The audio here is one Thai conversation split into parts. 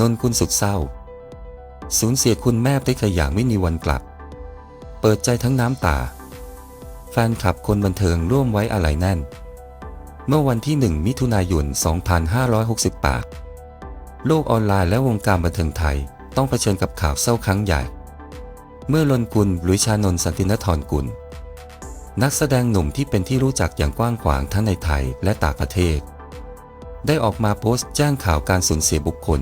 นนกุลสุดเศร้า สูญเสียคุณแม่ได้ขอย่างไม่มีวันกลับ เปิดใจทั้งน้ำตา แฟนคลับคนบันเทิงร่วมไว้อาลัยแน่น เมื่อวันที่ 1 มิถุนายน 2568โลกออนไลน์และวงการบันเทิงไทยต้องเผชิญกับข่าวเศร้าครั้งใหญ่ เมื่อลนกุลหรือชานนสันตินทรกุล นักแสดงหนุ่มที่เป็นที่รู้จักอย่างกว้างขวางทั้งในไทยและต่างประเทศได้ออกมาโพสต์แจ้งข่าวการสูญเสียบุคคล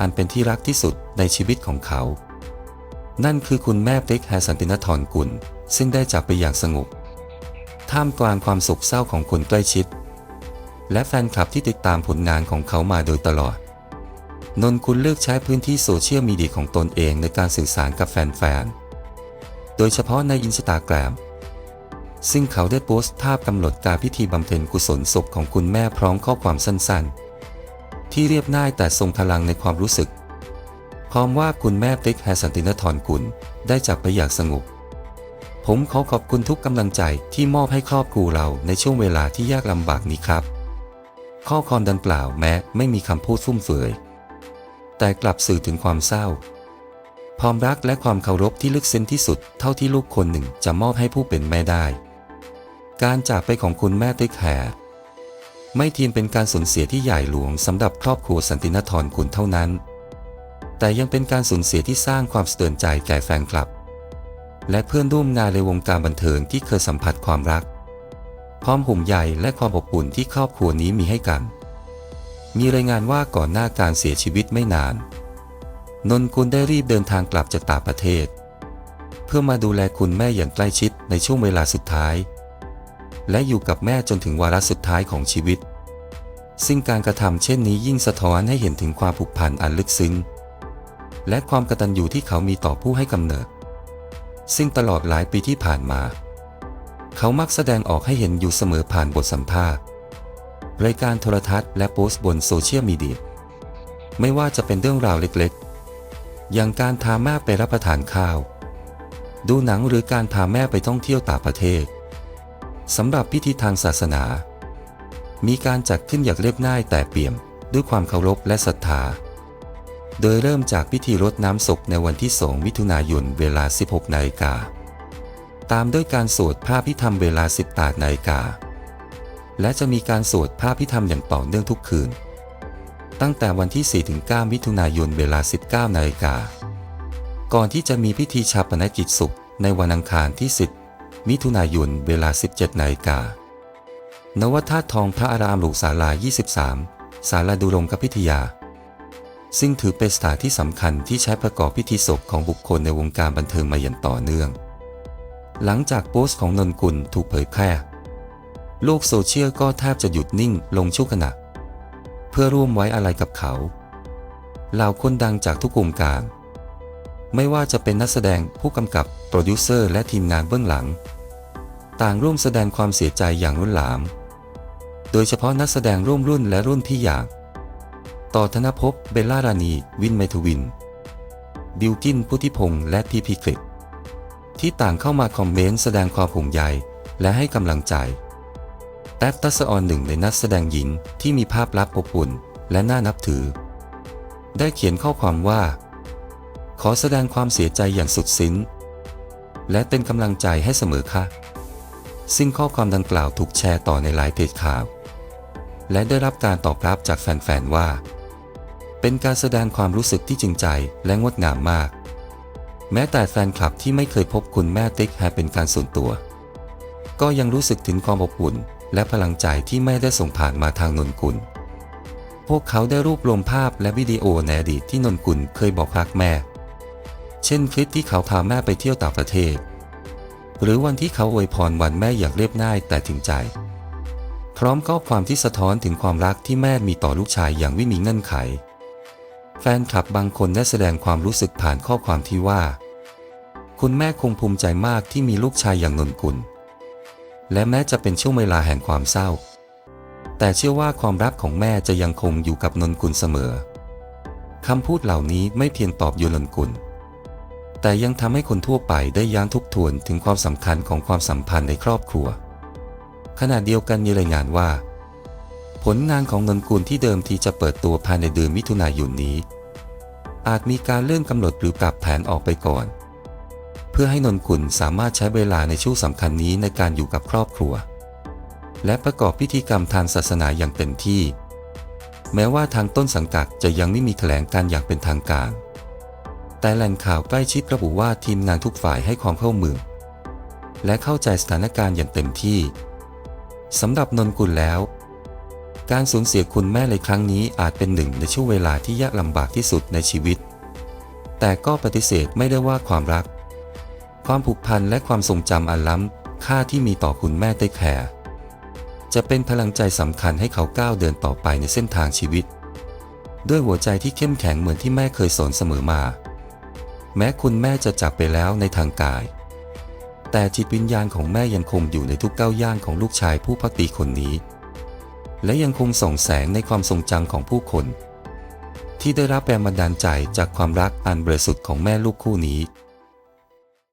อันเป็นที่รักที่สุดในชีวิตของเขา นั่นคือคุณแม่ติ๊กแฮสันตินทรกุล ซึ่งได้จากไปอย่างสงบ ท่ามกลางความโศกเศร้าของคนใกล้ชิด และแฟนคลับที่ติดตามผลงานของเขามาโดยตลอด นนกุลเลือกใช้พื้นที่โซเชียลมีเดียของตนเองในการสื่อสารกับแฟนๆ โดยเฉพาะในอินสตาแกรมซึ่งเขาได้โพสต์ภาพกำหนดการพิธีบำเพ็ญกุศลศพของคุณแม่พร้อมข้อความสั้นๆ ที่เรียบง่ายแต่ทรงพลังในความรู้สึก พร้อมว่าคุณแม่ติ๊กแฮสันตินทรกุลได้จากไปอย่างสงบผมขอขอบคุณทุกกำลังใจที่มอบให้ครอบครัวเราในช่วงเวลาที่ยากลำบากนี้ครับ ข้อความดังกล่าวแม้ไม่มีคำพูดฟุ่มเฟือย แต่กลับสื่อถึงความเศร้า ความรักและความเคารพที่ลึกซึ้งที่สุดเท่าที่ลูกคนหนึ่งจะมอบให้ผู้เป็นแม่ได้ การจากไปของคุณแม่ติ๊กแฮ ไม่เทียมเป็นการสูญเสียที่ใหญ่หลวงสำหรับครอบครัวสันตินทรคุณเท่านั้น แต่ยังเป็นการสูญเสียที่สร้างความสะเตือนใจแก่แฟนคลับ และเพื่อนร่วมงานในวงการบันเทิงที่เคยสัมผัสความรักความห่วงใยและความอบอุ่นที่ครอบครัวนี้มีให้กัน มีรายงานว่าก่อนหน้าการเสียชีวิตไม่นาน นนกุลได้รีบเดินทางกลับจากต่างประเทศ เพื่อมาดูแลคุณแม่อย่างใกล้ชิดในช่วงเวลาสุดท้าย และอยู่กับแม่จนถึงวาระสุดท้ายของชีวิต ซึ่งการกระทำเช่นนี้ยิ่งสะท้อนให้เห็นถึงความผูกพันอันลึกซึ้ง และความกตัญญูที่เขามีต่อผู้ให้กำเนิด ซึ่งตลอดหลายปีที่ผ่านมา เขามักแสดงออกให้เห็นอยู่เสมอผ่านบทสัมภาษณ์รายการโทรทัศน์และโพสต์บนโซเชียลมีเดียไม่ว่าจะเป็นเรื่องราวเล็กๆ อย่างการพาแม่ไปรับประทานข้าว ดูหนังหรือการพาแม่ไปท่องเที่ยวต่างประเทศ สำหรับพิธีทางศาสนา มีการจัดขึ้นอย่างเรียบง่ายแต่เปี่ยมด้วยความเคารพและศรัทธา โดยเริ่มจากพิธีรดน้ำศพในวันที่ 2 มิถุนายนเวลา 16นาฬิกา ตามด้วยการสวดพระพิธรรมเวลา 18นาฬิกา และจะมีการสวดพระพิธรรมอย่างต่อเนื่องทุกคืน ตั้งแต่วันที่ 4-9 มิถุนายนเวลา 19นาฬิกา ก่อนที่จะมีพิธีชาปนกิจศพในวันอังคารที่ 10 มิถุนายนเวลา 17นาฬิกานวัดธาตุทองพระอารามหลวงศาลา 23 ศาลาดุรงกพิทยา ซึ่งถือเป็นสถานที่สำคัญที่ใช้ประกอบพิธีศพของบุคคลในวงการบันเทิงมาอย่างต่อเนื่อง หลังจากโพสต์ของนนกุลถูกเผยแพร่ โลกโซเชียลก็แทบจะหยุดนิ่งลงชั่วขณะ เพื่อร่วมไว้อะไรกับเขาเหล่าคนดังจากทุกวงการ ไม่ว่าจะเป็นนักแสดงผู้กำกับ โปรดิวเซอร์และทีมงานเบื้องหลัง ต่างร่วมแสดงความเสียใจอย่างรุนหลาม โดยเฉพาะนักแสดงร่วมรุ่นและรุ่นที่อยางต่อธนภพ เบลล่ารานี วินไมทวิน บิวกินพุทธิพงษ์และพีพีคลิปที่ต่างเข้ามาคอมเมนต์แสดงความห่วงใยและให้กำลังใจ แท็บทัศออนหนึ่งในนักแสดงหญิงที่มีภาพลักษณ์อบอุ่นและน่านับถือ ได้เขียนข้อความว่า ขอแสดงความเสียใจอย่างสุดสิ้นและเป็นกำลังใจให้เสมอค่ะ ซึ่งข้อความดังกล่าวถูกแชร์ต่อในหลายเพจข่าว และได้รับการตอบรับจากแฟนๆว่า เป็นการแสดงความรู้สึกที่จริงใจและงดงามมาก แม้แต่แฟนคลับที่ไม่เคยพบคุณแม่ติ๊กแฮเป็นการส่วนตัว ก็ยังรู้สึกถึงความอบอุ่นและพลังใจที่ไม่ได้ส่งผ่านมาทางนนกุล พวกเขาได้รวบรวมภาพและวิดีโอในอดีตที่นนกุลเคยบอกรักแม่ เช่นคลิปที่เขาพาแม่ไปเที่ยวต่างประเทศ หรือวันที่เขาอวยพรวันแม่อย่างเรียบง่ายแต่ถึงใจ พร้อมข้อความที่สะท้อนถึงความรักที่แม่มีต่อลูกชายอย่างไม่มีเงื่อนไข แฟนคลับบางคนได้แสดงความรู้สึกผ่านข้อความที่ว่า คุณแม่คงภูมิใจมากที่มีลูกชายอย่างนนกุล และแม้จะเป็นช่วงเวลาแห่งความเศร้า แต่เชื่อว่าความรักของแม่จะยังคงอยู่กับนนกุลเสมอคำพูดเหล่านี้ไม่เพียงตอบโยนนนกุล แต่ยังทำให้คนทั่วไปได้ย้างทบทวนถึงความสำคัญของความสัมพันธ์ในครอบครัว ขณะเดียวกันมีรายงานว่า ผลงานของนนกุลที่เดิมทีจะเปิดตัวภายในเดือนมิถุนายนนี้ อาจมีการเลื่อนกำหนดหรือปรับแผนออกไปก่อน เพื่อให้นนกุลสามารถใช้เวลาในช่วงสำคัญนี้ในการอยู่กับครอบครัว และประกอบพิธีกรรมทางศาสนาอย่างเต็มที่ แม้ว่าทางต้นสังกัดจะยังไม่มีแถลงการอย่างเป็นทางการ แต่แหล่งข่าวใกล้ชิดระบุว่าทีมงานทุกฝ่ายให้ความร่วมมือ และเข้าใจสถานการณ์อย่างเต็มที่สำหรับนนกุลแล้ว การสูญเสียคุณแม่ในครั้งนี้อาจเป็นหนึ่งในช่วงเวลาที่ยากลำบากที่สุดในชีวิต แต่ก็ปฏิเสธไม่ได้ว่าความรัก ความผูกพันและความทรงจำอันล้ำค่าที่มีต่อคุณแม่เต้แคร์จะเป็นพลังใจสำคัญให้เขาก้าวเดินต่อไปในเส้นทางชีวิต ด้วยหัวใจที่เข้มแข็งเหมือนที่แม่เคยสอนเสมอมา แม้คุณแม่จะจากไปแล้วในทางกาย แต่จิตวิญญาณของแม่ยังคงอยู่ในทุกก้าวย่างของลูกชายผู้พักดีคนนี้ และยังคงส่องแสงในความทรงจำของผู้คน ที่ได้รับแรงบันดาลใจจากความรักอันบริสุทธิ์ของแม่ลูกคู่นี้